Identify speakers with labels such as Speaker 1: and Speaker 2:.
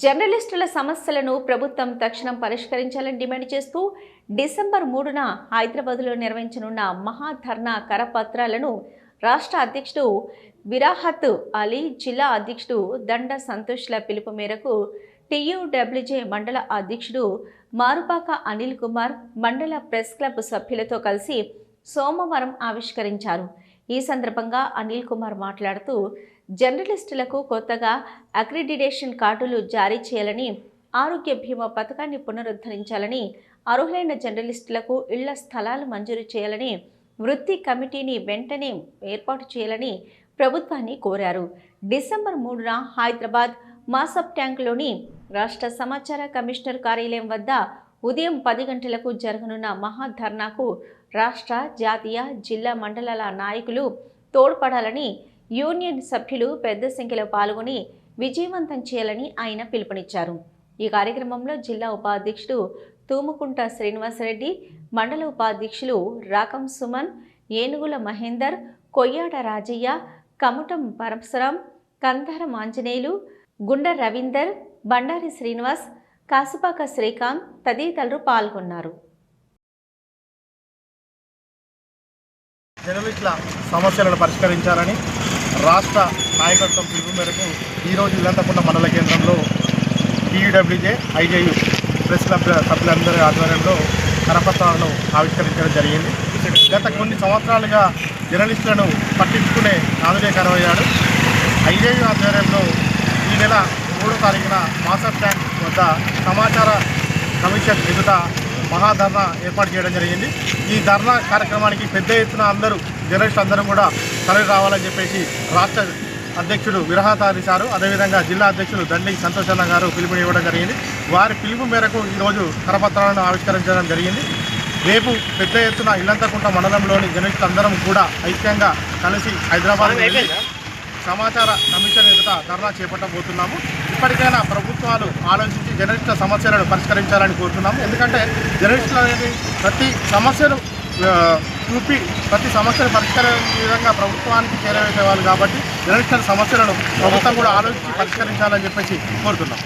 Speaker 1: జర్నలిస్టుల సమస్యలను ప్రభుత్వం తక్షణం పరిష్కరించాలని డిమాండ్ చేస్తూ డిసెంబర్ మూడున హైదరాబాద్లో నిర్వహించనున్న మహాధర్నా కరపత్రాలను రాష్ట్ర అధ్యక్షుడు విరాహత్ అలీ జిల్లా అధ్యక్షుడు దండ సంతోష్ల పిలుపు మేరకు టీయూడబ్ల్యూజే మండల అధ్యక్షుడు మారుపాక అనిల్ కుమార్ మండల ప్రెస్ క్లబ్ సభ్యులతో కలిసి సోమవారం ఆవిష్కరించారు. ఈ సందర్భంగా అనిల్ కుమార్ మాట్లాడుతూ జర్నలిస్టులకు కొత్తగా అక్రిడిటేషన్ కార్డులు జారీ చేయాలని ఆరోగ్య బీమా పథకాన్ని పునరుద్ధరించాలని అర్హులైన జర్నలిస్టులకు ఇళ్ళ స్థలాలు మంజూరు చేయాలని వృత్తి కమిటీని వెంటనే ఏర్పాటు చేయాలని ప్రభుత్వాన్ని కోరారు. డిసెంబర్ మూడున హైదరాబాద్ మాసప్ ట్యాంక్లోని రాష్ట్ర సమాచార కమిషనర్ కార్యాలయం వద్ద ఉదయం పది గంటలకు జరగనున్న మహాధర్నాకు రాష్ట్ర జాతీయ జిల్లా మండలాల నాయకులు తోడ్పడాలని యూనియన్ సభ్యులు పెద్ద సంఖ్యలో పాల్గొని విజయవంతం చేయాలని ఆయన పిలుపునిచ్చారు. ఈ కార్యక్రమంలో జిల్లా ఉపాధ్యక్షుడు తూముకుంట శ్రీనివాసరెడ్డి మండల ఉపాధ్యక్షులు రాకం సుమన్ ఏనుగుల మహేందర్ కొయ్యాడ రాజయ్య కముటం పరశురాం కంధారం ఆంజనేయులు గుండ రవీందర్ బండారి శ్రీనివాస్ కాసుపాక శ్రీకాంత్ తదితరులు పాల్గొన్నారు.
Speaker 2: జర్నలిస్టుల సమస్యలను పరిష్కరించాలని రాష్ట్ర నాయకత్వం పిలుపు మేరకు ఈరోజు ఇల్లంతకుంట మండల కేంద్రంలో టీయూడబ్ల్యూజే ఐజేయు ప్రెస్ క్లబ్ సభ్యులందరి ఆధ్వర్యంలో కరపత్రాలను ఆవిష్కరించడం జరిగింది. గత కొన్ని సంవత్సరాలుగా జర్నలిస్టులను పట్టించుకునే నాదుడే కరవయ్యాడు. ఐజేయు ఆధ్వర్యంలో ఈ నెల మూడో తారీఖున మాస్టర్ ట్యాంక్ వద్ద సమాచార కమిషన్ ఎదుట మహాధర్నా ఏర్పాటు చేయడం జరిగింది. ఈ ధర్నా కార్యక్రమానికి పెద్ద ఎత్తున అందరూ జర్నలిస్టులు అందరూ కూడా తరలి రావాలని చెప్పేసి రాష్ట్ర అధ్యక్షుడు విరహాతారి సారు అదేవిధంగా జిల్లా అధ్యక్షుడు దండి సంతోషన్న గారు పిలుపునివ్వడం జరిగింది. వారి పిలుపు మేరకు ఈరోజు కరపత్రాలను ఆవిష్కరించడం జరిగింది. రేపు పెద్ద ఎత్తున ఇల్లంతకుంట మండలంలోని జర్నలిస్టులు అందరం కూడా ఐక్యంగా కలిసి హైదరాబాద్ సమాచార కమిషన్ ఎదుట ధర్నా చేపట్టబోతున్నాము. ఇప్పటికైనా ప్రభుత్వాలు ఆలోచించి జర్నలిస్టుల సమస్యలను పరిష్కరించాలని కోరుతున్నాము. ఎందుకంటే జర్నలిస్టులు అనేది ప్రతి సమస్యను చూపి ప్రతి సమస్యను పరిష్కరించే విధంగా ప్రభుత్వానికి చేరవేసేవాళ్ళు కాబట్టి జర్నలిస్టుల సమస్యలను ప్రభుత్వం కూడా ఆలోచించి పరిష్కరించాలని చెప్పేసి కోరుతున్నాం